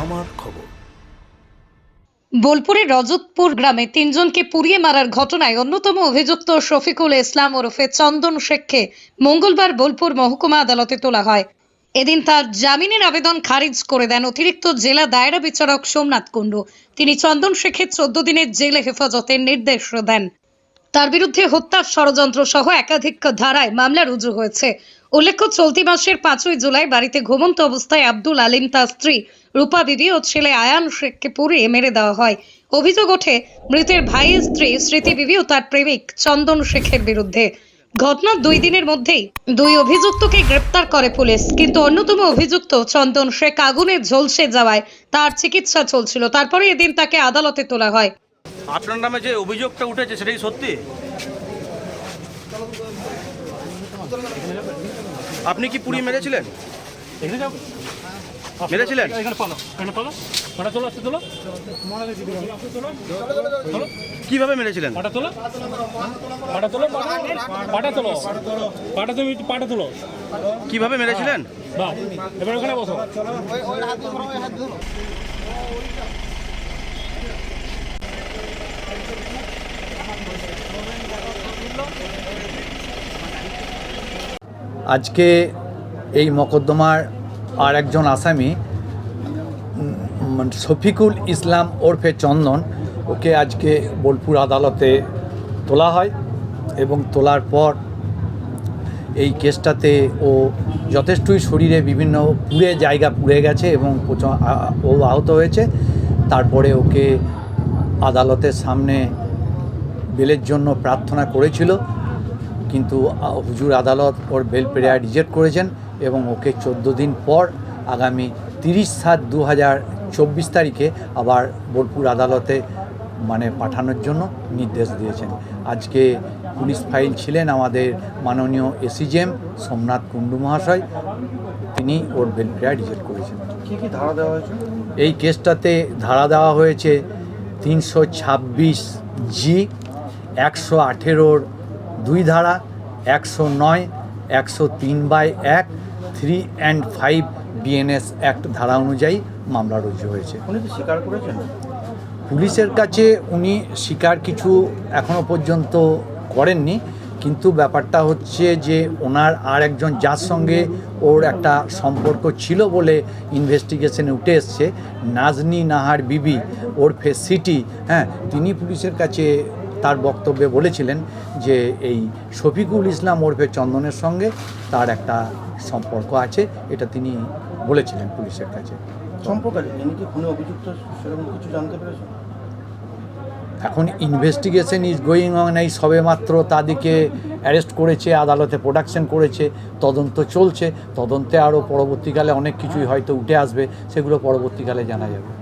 আমার খবর। বোলপুরের রজতপুর গ্রামে তিনজনকে পুড়িয়ে মারার ঘটনায় অন্যতম অভিযুক্ত শফিকুল ইসলাম ওরফে চন্দন শেখকে মঙ্গলবার বোলপুর মহকুমা আদালতে তোলা হয়। এদিন তার জামিনের আবেদন খারিজ করে দেন অতিরিক্ত জেলা দায়রা বিচারক সোমনাথ কুণ্ডু। তিনি চন্দন শেখের চোদ্দ দিনের জেলে হেফাজতের নির্দেশ দেন। তার বিরুদ্ধে হত্যার ষড়যন্ত্র সহ একাধিক ধারায় মামলা রুজু হয়েছে। উল্লেখ্য, চলতি মাসের পাঁচই জুলাই বাড়িতে ঘুমন্ত অবস্থায় আব্দুল আলিম তার স্ত্রী রূপা দিদি ও ছেলে আয়ান শেখকে পুড়িয়ে মেরে দেওয়া হয়। অভিযোগ ওঠে, মৃতের ভাইয়ের স্ত্রী স্মৃতি বিবি ও তার প্রেমিক চন্দন শেখের বিরুদ্ধে। ঘটনার দুই দিনের মধ্যেই দুই অভিযুক্তকে গ্রেপ্তার করে পুলিশ, কিন্তু অন্যতম অভিযুক্ত চন্দন শেখ আগুনে ঝলসে যাওয়ায় তার চিকিৎসা চলছিল। তারপরে এদিন তাকে আদালতে তোলা হয়। আপনার নামে যে অভিযোগটা উঠেছে, সেটাই সত্যি? আপনি কি পুড়িয়ে মেরেছিলেন? মেরেছিলেন? কীভাবে মেরেছিলেন? পাটা তোলো। পাটা তোলো পাটা তোলো। পাটা তুমি পাটা তোলো। কীভাবে মেরেছিলেন? এবার ওখানে বসো। আজকে এই মকদ্দমার আর একজন আসামি উম, শফিকুল ইসলাম ওরফে চন্দন ওকে আজকে বোলপুর আদালতে তোলা হয় এবং তোলার পর এই কেসটাতে ও যথেষ্টই শরীরে বিভিন্ন পুড়ে জায়গা পুড়ে গেছে এবং ও আহত হয়েছে। তারপরে ওকে আদালতের সামনে বেলের জন্য প্রার্থনা করেছিল। কিন্তু হুজুর আদালত ওর বেল প্রেয়ার রিজেক্ট করেছেন এবং ওকে চোদ্দ দিন পর আগামী তিরিশ সাত দু হাজার চব্বিশ তারিখে আবার বোলপুর আদালতে মানে পাঠানোর জন্য নির্দেশ দিয়েছেন। আজকে পুলিশ ফাইল ছিলেন আমাদের মাননীয় এসিজেম সোমনাথ কুণ্ডু মহাশয়। তিনি ওর বেল প্রেয়ার রিজেক্ট করেছেন। কি কি ধারা দেওয়া হয়েছে? এই কেসটাতে ধারা দেওয়া হয়েছে তিনশো ছাব্বিশ জি একশো আঠেরোর দুই ধারা একশো নয় একশো তিন বাই এক three and five BNS act ধারা অনুযায়ী মামলা রুজু হয়েছে। উনি কি স্বীকার করেছেন। পুলিশের কাছে উনি স্বীকার কিছু এখনও পর্যন্ত করেননি কিন্তু ব্যাপারটা হচ্ছে যে ওনার আর একজন যার সঙ্গে ওর একটা সম্পর্ক ছিল বলে ইনভেস্টিগেশনে উঠে এসছে। নাজনি নাহার বিবি ওরফে সিটি হ্যাঁ তিনি পুলিশের কাছে তার বক্তব্যে বলেছিলেন যে এই শফিকুল ইসলাম ওরফে চন্দনের সঙ্গে তার একটা সম্পর্ক আছে এটা তিনি বলেছিলেন পুলিশের কাছে। সম্পর্ক আছে? ইনি কি খুনে অভিযুক্ত? সেরকম কিছু জানতে পেরেছেন? এখন ইনভেস্টিগেশন ইজ গোয়িং অন এই সবে মাত্র তাদেরকে অ্যারেস্ট করেছে আদালতে প্রোডাকশন করেছে তদন্ত চলছে তদন্তে আরও পরবর্তীকালে অনেক কিছুই হয়তো উঠে আসবে সেগুলো পরবর্তীকালে জানা যাবে।